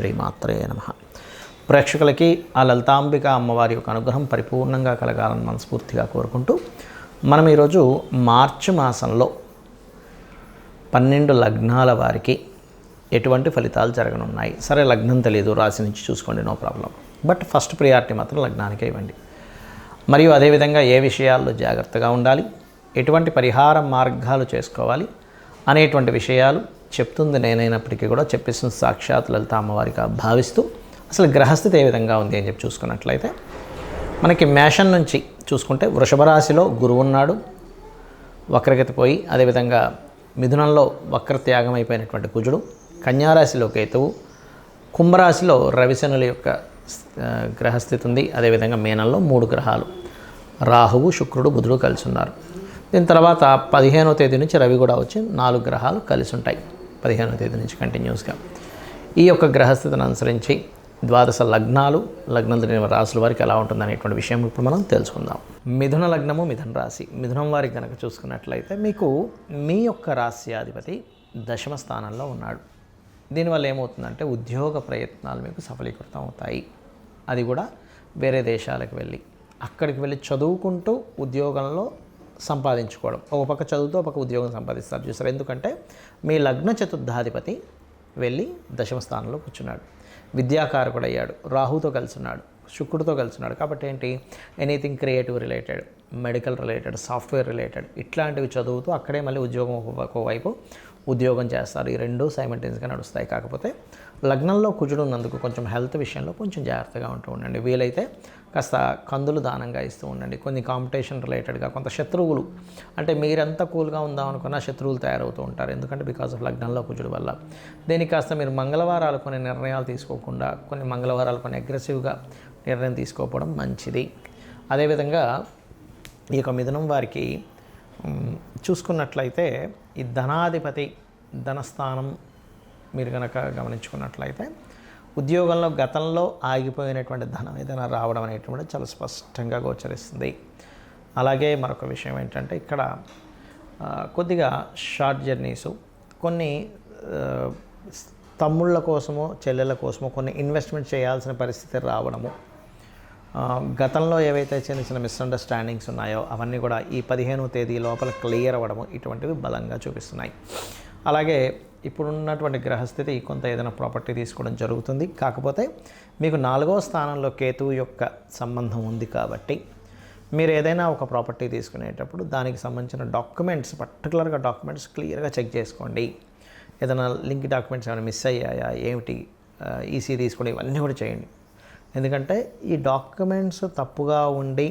శ్రీమాత్రే నమ. ప్రేక్షకులకి ఆ లలితాంబిక అమ్మవారి యొక్క అనుగ్రహం పరిపూర్ణంగా కలగాలని మనస్ఫూర్తిగా కోరుకుంటూ మనం ఈరోజు మార్చి మాసంలో పన్నెండు లగ్నాల వారికి ఎటువంటి ఫలితాలు జరగనున్నాయి. సరే లగ్నం తెలియదు రాశి నుంచి చూసుకోండి no problem. But first priority మాత్రం లగ్నానికే ఇవ్వండి. మరియు అదేవిధంగా ఏ విషయాల్లో జాగ్రత్తగా ఉండాలి ఎటువంటి పరిహార మార్గాలు చేసుకోవాలి అనేటువంటి విషయాలు చెప్తుంది నేనైనప్పటికీ కూడా చెప్పేసిన సాక్షాత్ లలిత అమ్మవారిగా భావిస్తూ అసలు గ్రహస్థితి ఏ విధంగా ఉంది అని చెప్పి చూసుకున్నట్లయితే మనకి మేషం నుంచి చూసుకుంటే వృషభ రాశిలో గురువు ఉన్నాడు. వక్రగతి పోయి అదేవిధంగా మిథునంలో వక్ర త్యాగం అయిపోయినటువంటి కుజుడు. కన్యారాశిలో కేతువు. కుంభరాశిలో రవిశనుల యొక్క గ్రహస్థితి ఉంది. అదేవిధంగా మీనంలో మూడు గ్రహాలు. రాహువు శుక్రుడు బుధుడు కలిసి ఉన్నారు. దీని తర్వాత పదిహేనవ తేదీ నుంచి రవి కూడా వచ్చి నాలుగు గ్రహాలు కలిసి ఉంటాయి. పదిహేనో తేదీ నుంచి కంటిన్యూస్గా. ఈ యొక్క గ్రహస్థితిని అనుసరించి ద్వాదశ లగ్నాలు లగ్నం తెలియని రాసుల వారికి ఎలా ఉంటుంది అనేటువంటి విషయం ఇప్పుడు మనం తెలుసుకుందాం. మిథున లగ్నము మిథున రాశి. మిథునం వారికి కనుక చూసుకున్నట్లయితే మీకు మీ యొక్క రాశ్యాధిపతి దశమ స్థానంలో ఉన్నాడు. దీనివల్ల ఏమవుతుందంటే ఉద్యోగ ప్రయత్నాలు మీకు సఫలీకృతం అవుతాయి. అది కూడా వేరే దేశాలకు వెళ్ళి అక్కడికి వెళ్ళి చదువుకుంటూ ఉద్యోగంలో సంపాదించుకోవడం. ఒక పక్క చదువుతూ ఒక ఉద్యోగం సంపాదిస్తారు చూసారు? ఎందుకంటే మీ లగ్న చతుర్థాధిపతి వెళ్ళి దశమ స్థానంలో కూర్చున్నాడు. విద్యాకారకుడు అయ్యాడు రాహుతో కలిసి ఉన్నాడు శుక్రుడితో కలిసి ఉన్నాడు కాబట్టి ఏంటి? Anything creative related medical related software related ఇట్లాంటివి చదువుతూ అక్కడే మళ్ళీ ఉద్యోగం ఒక- ఒకవైపు ఉద్యోగం చేస్తారు. ఈ రెండు సైమల్టేనియస్గా నడుస్తాయి. కాకపోతే లగ్నంలో కుజుడు ఉన్నందుకు కొంచెం హెల్త్ విషయంలో కొంచెం జాగ్రత్తగా ఉంటూ ఉండండి. వీలైతే కాస్త కందులు దానంగా ఇస్తూ ఉండండి. కొన్ని కాంపిటీషన్ రిలేటెడ్గా కొంత శత్రువులు అంటే మీరెంత కూల్గా ఉందాం అనుకున్నా శత్రువులు తయారవుతూ ఉంటారు. ఎందుకంటే బికాస్ ఆఫ్ లగ్నంలో కుజుడు వల్ల. దీనికి కాస్త మీరు మంగళవారాలు కొన్ని నిర్ణయాలు తీసుకోకుండా కొన్ని మంగళవారాలు కొన్ని అగ్రెసివ్గా నిర్ణయం తీసుకోకపోవడం మంచిది. అదేవిధంగా ఈ యొక్క మిథునం వారికి చూసుకున్నట్లయితే ఈ ధనాధిపతి ధనస్థానం మీరు కనుక గమనించుకున్నట్లయితే ఉద్యోగంలో గతంలో ఆగిపోయినటువంటి ధనం ఏదైనా రావడం అనేటువంటిది చాలా స్పష్టంగా గోచరిస్తుంది. అలాగే మరొక విషయం ఏంటంటే ఇక్కడ కొద్దిగా షార్ట్ జర్నీసు కొన్ని తమ్ముళ్ళ కోసమో చెల్లెళ్ళ కోసమో కొన్ని ఇన్వెస్ట్మెంట్ చేయాల్సిన పరిస్థితి రావడము గతంలో ఏవైతే చిన్న చిన్న మిస్అండర్స్టాండింగ్స్ ఉన్నాయో అవన్నీ కూడా ఈ పదిహేనవ తేదీ లోపల క్లియర్ అవ్వడము ఇటువంటివి బలంగా చూపిస్తున్నాయి. అలాగే ఇప్పుడున్నటువంటి గ్రహస్థితి కొంత ఏదైనా ప్రాపర్టీ తీసుకోవడం జరుగుతుంది. కాకపోతే మీకు నాలుగో స్థానంలో కేతువు యొక్క సంబంధం ఉంది కాబట్టి మీరు ఏదైనా ఒక ప్రాపర్టీ తీసుకునేటప్పుడు దానికి సంబంధించిన డాక్యుమెంట్స్ పర్టికులర్గా డాక్యుమెంట్స్ క్లియర్గా చెక్ చేసుకోండి. ఏదైనా లింక్ డాక్యుమెంట్స్ ఏమైనా మిస్ అయ్యాయా? ఏమిటి? ఈసీ తీసుకోండి ఇవన్నీ కూడా చేయండి. ఎందుకంటే ఈ డాక్యుమెంట్స్ తప్పుగా ఉండి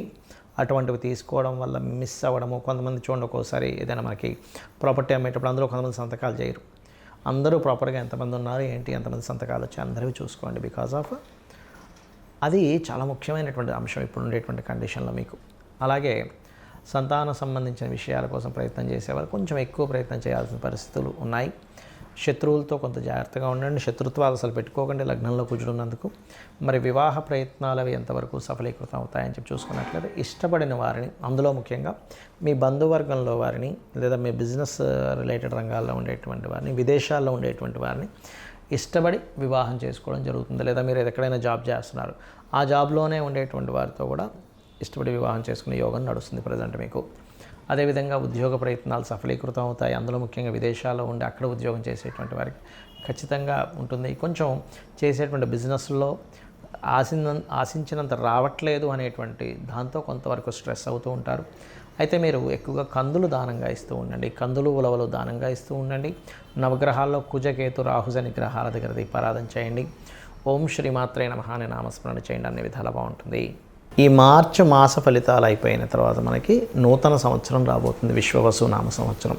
అటువంటివి తీసుకోవడం వల్ల మిస్ అవ్వడము కొంతమంది చూడండి ఒక్కోసారి ఏదైనా మనకి ప్రాపర్టీ అమ్మేటప్పుడు అందరూ కొంతమంది సంతకాలు చేయరు. అందరూ ప్రాపర్గా ఎంతమంది ఉన్నారు ఏంటి ఎంతమంది సంతకాలు వచ్చి అందరివి చూసుకోండి బికాజ్ ఆఫ్ అది చాలా ముఖ్యమైనటువంటి అంశం ఇప్పుడు ఉండేటువంటి కండిషన్లో మీకు. అలాగే సంతానం సంబంధించిన విషయాల కోసం ప్రయత్నం చేసేవారు కొంచెం ఎక్కువ ప్రయత్నం చేయాల్సిన పరిస్థితులు ఉన్నాయి. శత్రువులతో కొంత జాగ్రత్తగా ఉండండి. శత్రుత్వాలు అసలు పెట్టుకోకండి లగ్నంలో కూర్చున్నందుకు మరి వివాహ ప్రయత్నాలు అవి ఎంతవరకు సఫలీకృతం అవుతాయని చెప్పి చూసుకున్నట్లయితే ఇష్టపడిన వారిని అందులో ముఖ్యంగా మీ బంధువర్గంలో వారిని లేదా మీ బిజినెస్ రిలేటెడ్ రంగాల్లో ఉండేటువంటి వారిని విదేశాల్లో ఉండేటువంటి వారిని ఇష్టపడి వివాహం చేసుకోవడం జరుగుతుంది. లేదా మీరు ఎక్కడైనా జాబ్ చేస్తున్నారు ఆ జాబ్లోనే ఉండేటువంటి వారితో కూడా ఇష్టపడి వివాహం చేసుకునే యోగం నడుస్తుంది ప్రజెంట్ మీకు. అదేవిధంగా ఉద్యోగ ప్రయత్నాలు సఫలీకృతం అవుతాయి అందులో ముఖ్యంగా విదేశాల్లో ఉండి అక్కడ ఉద్యోగం చేసేటువంటి వారికి ఖచ్చితంగా ఉంటుంది. కొంచెం చేసేటువంటి బిజినెస్లో ఆశించ ఆశించినంత రావట్లేదు అనేటువంటి దాంతో కొంతవరకు స్ట్రెస్ అవుతూ ఉంటారు. అయితే మీరు ఎక్కువగా కందులు దానంగా ఇస్తూ ఉండండి. కందులు ఉలవలు దానంగా ఇస్తూ ఉండండి. నవగ్రహాల్లో కుజకేతు రాహుజని గ్రహాల దగ్గర దీపారాధన చేయండి. ఓం శ్రీమాత్రే నమః అనే నామస్మరణ చేయండి. అన్ని విధాలు బాగుంటుంది. ఈ మార్చి మాస ఫలితాలు అయిపోయిన తర్వాత మనకి నూతన సంవత్సరం రాబోతుంది విశ్వవసు నామ సంవత్సరం.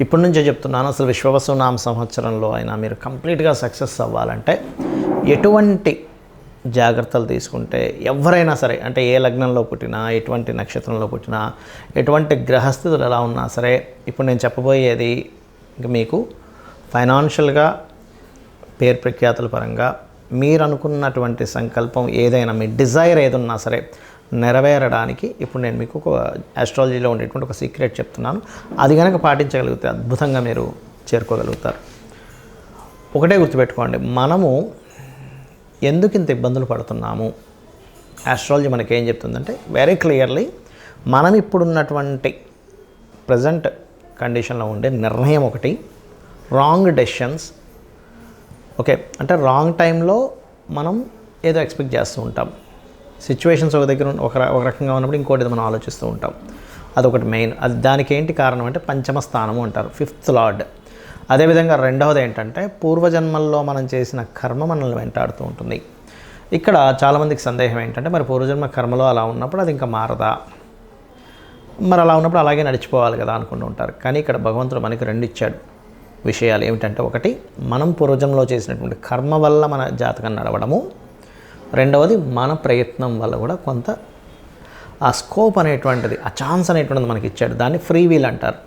ఇప్పటి నుంచే చెప్తున్నాను అసలు విశ్వవసు నామ సంవత్సరంలో అయినా మీరు కంప్లీట్గా సక్సెస్ అవ్వాలంటే ఎటువంటి జాగ్రత్తలు తీసుకుంటే ఎవరైనా సరే అంటే ఏ లగ్నంలో పుట్టినా ఎటువంటి నక్షత్రంలో పుట్టినా ఎటువంటి గ్రహస్థితులు ఎలా ఉన్నా సరే ఇప్పుడు నేను చెప్పబోయేది మీకు ఫైనాన్షియల్గా పేరు ప్రఖ్యాతుల పరంగా మీరు అనుకున్నటువంటి సంకల్పం ఏదైనా మీ డిజైర్ ఏదున్నా సరే నెరవేరడానికి ఇప్పుడు నేను మీకు ఒక ఆస్ట్రాలజీలో ఉండేటువంటి ఒక సీక్రెట్ చెప్తున్నాను. అది కనుక పాటించగలిగితే అద్భుతంగా మీరు చేరుకోగలుగుతారు. ఒకటే గుర్తుపెట్టుకోండి మనము ఎందుకు ఇంత ఇబ్బందులు పడుతున్నాము? ఆస్ట్రాలజీ మనకి ఏం చెప్తుందంటే వెరీ క్లియర్లీ మనం ఇప్పుడున్నటువంటి ప్రజెంట్ కండిషన్లో ఉండే నిర్ణయం ఒకటి రాంగ్ డెసిషన్స్ ఓకే అంటే రాంగ్ టైంలో మనం ఏదో ఎక్స్పెక్ట్ చేస్తూ ఉంటాం. సిచ్యువేషన్స్ ఒక దగ్గర ఒక ఒక రకంగా ఉన్నప్పుడు ఇంకోటి ఏదో మనం ఆలోచిస్తూ ఉంటాం. అదొకటి మెయిన్ అది దానికి ఏంటి కారణం అంటే పంచమ స్థానము అంటారు ఫిఫ్త్ లార్డ్ అదేవిధంగా రెండవది ఏంటంటే పూర్వజన్మల్లో మనం చేసిన కర్మ మనల్ని వెంటాడుతూ ఉంటుంది. ఇక్కడ చాలామందికి సందేహం ఏంటంటే మరి పూర్వజన్మ కర్మలో అలా ఉన్నప్పుడు అది ఇంకా మారదా? మరి అలా ఉన్నప్పుడు అలాగే నడిచిపోవాలి కదా అనుకుంటూ ఉంటారు. కానీ ఇక్కడ భగవంతుడు మనకి రెండు ఇచ్చాడు. విషయాలు ఏమిటంటే ఒకటి మనం పూర్వజంలో చేసినటువంటి కర్మ వల్ల మన జాతకం నడవడము. రెండవది మన ప్రయత్నం వల్ల కూడా కొంత ఆ స్కోప్ అనేటువంటిది ఆ ఛాన్స్ అనేటువంటిది మనకి ఇచ్చాడు. దాన్ని ఫ్రీ వీల్ అంటారు.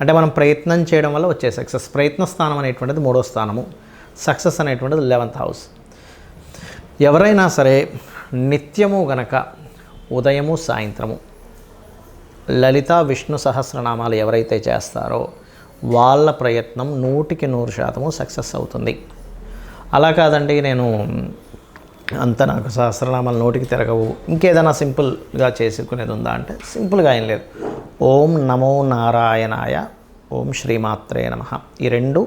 అంటే మనం ప్రయత్నం చేయడం వల్ల వచ్చే సక్సెస్ ప్రయత్న స్థానం అనేటువంటిది మూడో స్థానము. సక్సెస్ అనేటువంటిది లెవెంత్ హౌస్ ఎవరైనా సరే నిత్యము గనక ఉదయము సాయంత్రము లలిత విష్ణు సహస్రనామాలు ఎవరైతే చేస్తారో వాళ్ళ ప్రయత్నం నూటికి నూరు శాతము సక్సెస్ అవుతుంది. అలా కాదండి నేను అంత నాకు సహస్రనామాలు నోటికి తిరగవు. ఇంకేదైనా సింపుల్గా చేసుకునేది ఉందా అంటే సింపుల్గా ఏం లేదు. ఓం నమో నారాయణాయ ఓం శ్రీమాత్రే నమ. ఈ రెండు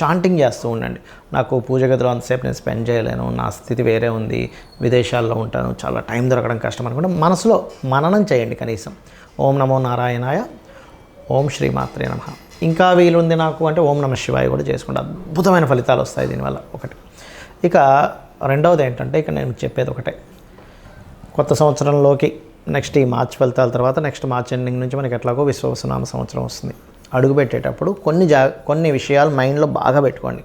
చాంటింగ్ చేస్తూ ఉండండి. నాకు పూజ గదిలో అంతసేపు నేను స్పెండ్ చేయలేను నా స్థితి వేరే ఉంది విదేశాల్లో ఉంటాను చాలా టైం దొరకడం కష్టం అనుకుంటే మనసులో మననం చేయండి కనీసం. ఓం నమో నారాయణాయ ఓం శ్రీమాత్రే నమ. ఇంకా వీలుంది నాకు అంటే ఓం నమ శివాయ కూడా చేసుకుంటే. అద్భుతమైన ఫలితాలు వస్తాయి దీనివల్ల ఒకటి. ఇక రెండవది ఏంటంటే ఇక నేను చెప్పేది ఒకటే. కొత్త సంవత్సరంలోకి నెక్స్ట్ ఈ మార్చ్ ఫలితాల తర్వాత నెక్స్ట్ మార్చ్ ఎండింగ్ నుంచి మనకి ఎట్లాగో విశ్వవసనామ సంవత్సరం వస్తుంది. అడుగుపెట్టేటప్పుడు కొన్ని జా కొన్ని విషయాలు మైండ్లో బాగా పెట్టుకోండి.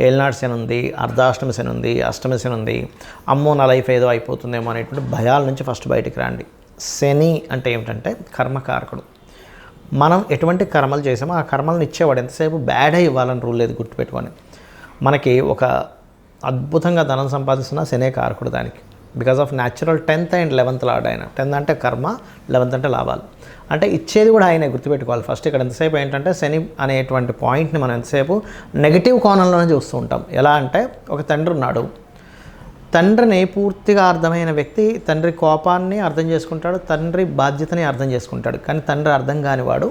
ఏలినాడు శని ఉంది అర్ధాష్టమి శని ఉంది అష్టమి శని ఉంది అమ్మో నా లైఫ్ ఏదో అయిపోతుందేమో అనేటువంటి భయాల నుంచి ఫస్ట్ బయటికి రండి. శని అంటే ఏమిటంటే కర్మకారకుడు. మనం ఎటువంటి కర్మలు చేసామో ఆ కర్మలను ఇచ్చేవాడు ఎంతసేపు బ్యాడ్ అయి ఇవ్వాలని రూల్ లేదు గుర్తుపెట్టుకొని మనకి ఒక అద్భుతంగా ధనం సంపాదిస్తున్న శనే కారకుడు దానికి. Because of natural tenth and eleventh lord ఆయన. టెన్త్ అంటే కర్మ లెవెన్త్ అంటే లాభాలు. అంటే ఇచ్చేది కూడా ఆయనే గుర్తుపెట్టుకోవాలి. ఫస్ట్ ఇక్కడ ఎంతసేపు ఏంటంటే శని అనేటువంటి పాయింట్ని మనం ఎంతసేపు నెగిటివ్ కోణంలోనే చూస్తూ ఉంటాం. ఎలా అంటే ఒక తండ్రి ఉన్నాడు. తండ్రిని పూర్తిగా అర్థమైన వ్యక్తి తండ్రి కోపాన్ని అర్థం చేసుకుంటాడు తండ్రి బాధ్యతని అర్థం చేసుకుంటాడు. కానీ తండ్రి అర్థం కానివాడు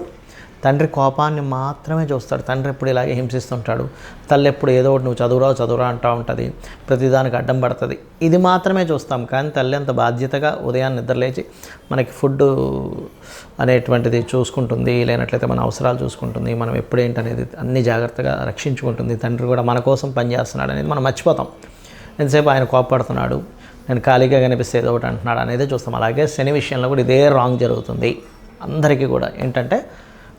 తండ్రి కోపాన్ని మాత్రమే చూస్తాడు. తండ్రి ఎప్పుడు ఇలాగే హింసిస్తుంటాడు. తల్లి ఎప్పుడు ఏదో ఒకటి నువ్వు చదువురా చదువురా అంటూ ఉంటుంది. ప్రతిదానికి అడ్డం పడుతుంది. ఇది మాత్రమే చూస్తాం. కానీ తల్లి అంత బాధ్యతగా ఉదయాన్నే నిద్రలేచి మనకి ఫుడ్ అనేటువంటిది చూసుకుంటుంది. లేనట్లయితే మన అవసరాలు చూసుకుంటుంది. మనం ఎప్పుడేంటనేది అన్ని జాగ్రత్తగా రక్షించుకుంటుంది. తండ్రి కూడా మన కోసం పనిచేస్తున్నాడు అనేది మనం మర్చిపోతాం. ఎంతసేపు ఆయన కోపడుతున్నాడు నేను ఖాళీగా కనిపిస్తే ఏదో ఒకటి అంటున్నాడు అనేది చూస్తాం. అలాగే శని విషయంలో కూడా ఇదే రాంగ్ జరుగుతుంది. అందరికీ కూడా ఏంటంటే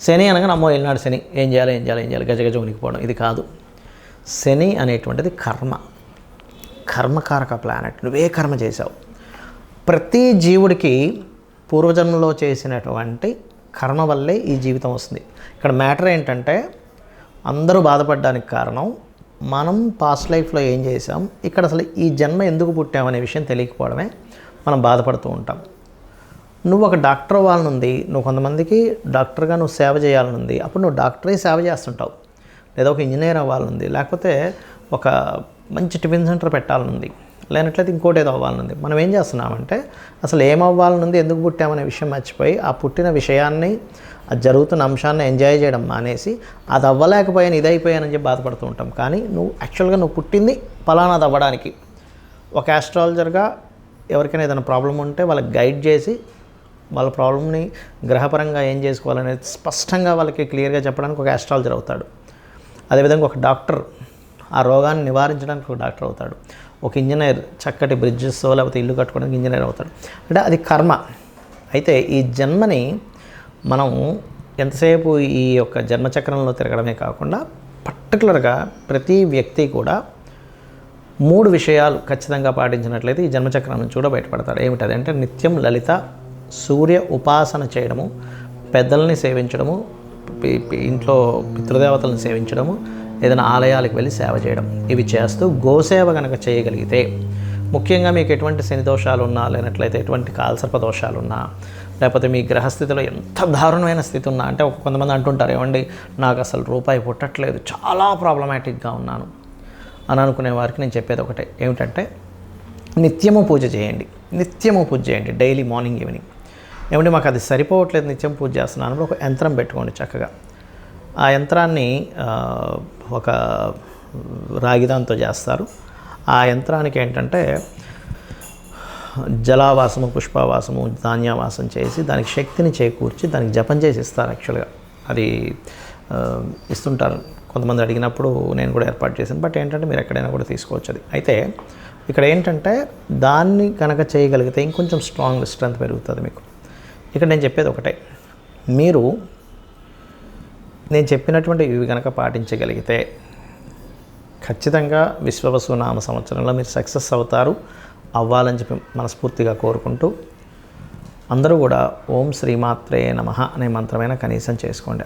శని అనగా నమ్మో వెళ్ళినాడు శని. ఏం చేయాలి ఏం చేయాలి ఏం చేయాలి? గజగజ ఉనికిపోవడం ఇది కాదు. శని అనేటువంటిది కర్మ. కర్మకారక ప్లానెట్ నువ్వే కర్మ చేసావు ప్రతి జీవుడికి పూర్వజన్మలో చేసినటువంటి కర్మ వల్లే ఈ జీవితం వస్తుంది. ఇక్కడ మ్యాటర్ ఏంటంటే అందరూ బాధపడడానికి కారణం మనం పాస్ట్ లైఫ్లో ఏం చేసాం ఇక్కడ అసలు ఈ జన్మ ఎందుకు పుట్టామనే విషయం తెలియకపోవడమే మనం బాధపడుతూ ఉంటాం. నువ్వు ఒక డాక్టర్ అవ్వాలనుంది నువ్వు కొంతమందికి డాక్టర్గా నువ్వు సేవ చేయాలనుంది అప్పుడు నువ్వు డాక్టరే సేవ చేస్తుంటావు. లేదా ఒక ఇంజనీర్ అవ్వాలనుంది లేకపోతే ఒక మంచి టిఫిన్ సెంటర్ పెట్టాలనుంది. లేనట్లయితే ఇంకోటి ఏదో అవ్వాలనుంది. మనం ఏం చేస్తున్నామంటే అసలు ఏమవ్వాలనుంది ఎందుకు పుట్టామనే విషయం మర్చిపోయి ఆ పుట్టిన విషయాన్ని అది జరుగుతున్న అంశాన్ని ఎంజాయ్ చేయడం మానేసి అది అవ్వలేకపోయాను ఇది అయిపోయానని చెప్పి బాధపడుతూ ఉంటాం. కానీ నువ్వు యాక్చువల్గా నువ్వు పుట్టింది ఫలానాది అవ్వడానికి. ఒక ఆస్ట్రాలజర్గా ఎవరికైనా ఏదైనా ప్రాబ్లం ఉంటే వాళ్ళకి గైడ్ చేసి వాళ్ళ ప్రాబ్లమ్ని గ్రహపరంగా ఏం చేసుకోవాలనేది స్పష్టంగా వాళ్ళకి క్లియర్గా చెప్పడానికి ఒక ఆస్ట్రాలజర్ అవుతాడు. అదేవిధంగా ఒక డాక్టర్ ఆ రోగాన్ని నివారించడానికి ఒక డాక్టర్ అవుతాడు. ఒక ఇంజనీర్ చక్కటి బ్రిడ్జెస్ లేకపోతే ఇల్లు కట్టుకోవడానికి ఇంజనీర్ అవుతాడు. అంటే అది కర్మ. అయితే ఈ జన్మని మనం ఎంతసేపు ఈ యొక్క జన్మచక్రంలో తిరగడమే కాకుండా పర్టికులర్గా ప్రతి వ్యక్తి కూడా మూడు విషయాలు ఖచ్చితంగా పాటించినట్లయితే ఈ జన్మచక్రం నుంచి కూడా బయటపడతాడు. ఏమిటది అంటే నిత్యం లలిత సూర్య ఉపాసన చేయడము పెద్దల్ని సేవించడము ఇంట్లో పితృదేవతలను సేవించడము ఏదైనా ఆలయాలకు వెళ్ళి సేవ చేయడం. ఇవి చేస్తూ గోసేవ కనుక చేయగలిగితే ముఖ్యంగా మీకు ఎటువంటి శని దోషాలు ఉన్నా లేనట్లయితే ఎటువంటి కాల్సర్ప దోషాలు ఉన్నా లేకపోతే మీ గ్రహస్థితిలో ఎంత దారుణమైన స్థితి ఉన్నా అంటే ఒక కొంతమంది అంటుంటారు ఏమండి నాకు అసలు రూపాయి పుట్టట్లేదు చాలా ప్రాబ్లమాటిక్గా ఉన్నాను అని అనుకునే వారికి నేను చెప్పేది ఒకటే. ఏమిటంటే నిత్యము పూజ చేయండి. నిత్యము పూజ చేయండి డైలీ మార్నింగ్ ఈవినింగ్. ఏమంటే మాకు అది సరిపోవట్లేదు నిత్యం పూజ చేస్తున్నాను ఒక యంత్రం పెట్టుకోండి చక్కగా. ఆ యంత్రాన్ని ఒక రాగిదాంతో చేస్తారు. ఆ యంత్రానికి ఏంటంటే జలావాసము పుష్పవాసము ధాన్యవాసం చేసి దానికి శక్తిని చేకూర్చి దానికి జపం చేసి ఇస్తారు యాక్చువల్గా. అది ఇస్తుంటారు. కొంతమంది అడిగినప్పుడు నేను కూడా ఏర్పాటు చేశాను. బట్ ఏంటంటే మీరు ఎక్కడైనా కూడా తీసుకోవచ్చు అది. అయితే ఇక్కడ ఏంటంటే దాన్ని కనుక చేయగలిగితే ఇంకొంచెం స్ట్రాంగ్ స్ట్రెంత్ పెరుగుతుంది మీకు. ఇక్కడ నేను చెప్పేది ఒకటే. మీరు నేను చెప్పినటువంటి ఇవి కనుక పాటించగలిగితే ఖచ్చితంగా విశ్వవసునామ సంవత్సరంలో మీరు సక్సెస్ అవుతారు అవ్వాలని చెప్పి మనస్ఫూర్తిగా కోరుకుంటూ అందరూ కూడా ఓం శ్రీమాత్రే నమ అనే మంత్రమైన కనీసం చేసుకోండి.